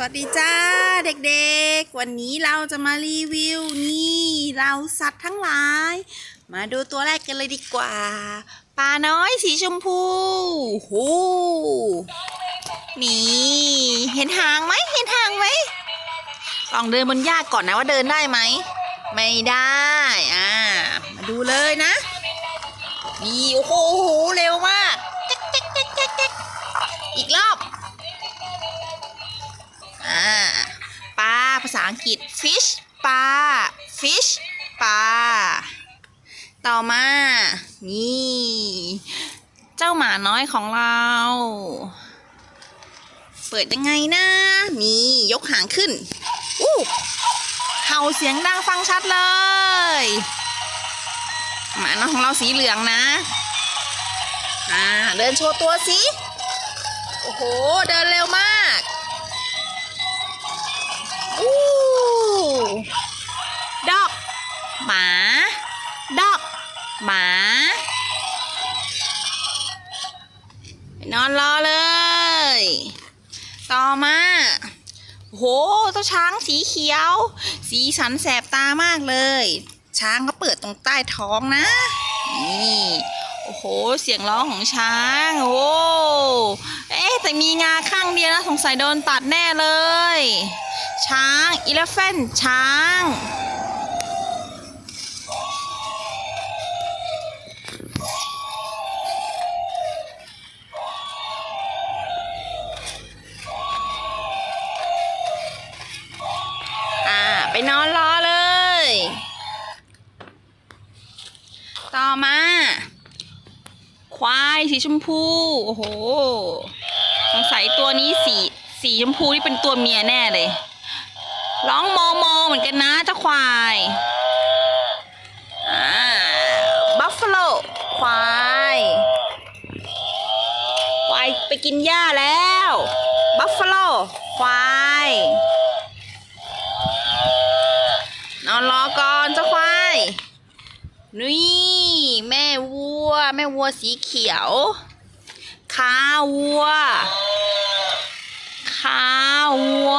สวัสดีจ้าเด็กๆ วันนี้เราจะมารีวิวนี่เราสัตว์ทั้งหลาย มาดูตัวแรกกันเลยดีกว่าปลาน้อยสีชมพูโหนี่เห็นหางไหมเห็นหางไหมลองเดินบนหญ้าก่อนนะว่าเดินได้ไหมไม่ได้อ่ามาดูเลยนะนี่โอ้โหเร็วมากอีกรอบ อ่าปลาภาษาอังกฤษ fish ปลา fish ปลา ต่อมา นี่ เจ้าหมาน้อยของเรา เปิดยังไงนะ นี่ยกหางขึ้น อู้เห่าเสียงดังฟังชัดเลย หมาน้อยของเราสีเหลืองนะ อ่า เดินโชว์ตัวสิ โอ้โห เดินเร็ว ดอก หมา ดอก หมาไปนอนรอเลย ต่อมาโหเจ้าช้างสีเขียว สีสันแสบตามากเลย ช้างก็เปิดตรงใต้ท้องนะ นี่ โอ้โห เสียงร้องของช้าง โอ้เอ๊แต่มีงาข้างเดียวนะ สงสัยโดนตัดแน่เลย ช้างอีเลฟเฟนช้าง นอนรอเลย ต่อมา ควายสีชมพู โอ้โห สงสัยตัวนี้สีสีชมพูนี่เป็นตัวเมียแน่เลย ร้องโมโมเหมือนกันนะเจ้าควายอ่าบัฟฟาโลควาย ควายไปกินหญ้าแล้ว บัฟฟาโลควาย นอนร อก่อนเจ้าควาย นี่ แม่วัว แม่วัวสีเขียวขาวัวขาวัว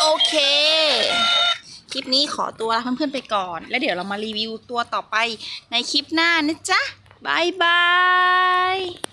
โอเค คลิปนี้ขอตัวลาเพื่อนๆไปก่อน แล้วเดี๋ยวเรามารีวิวตัวต่อไปในคลิปหน้านะจ๊ะ บายบาย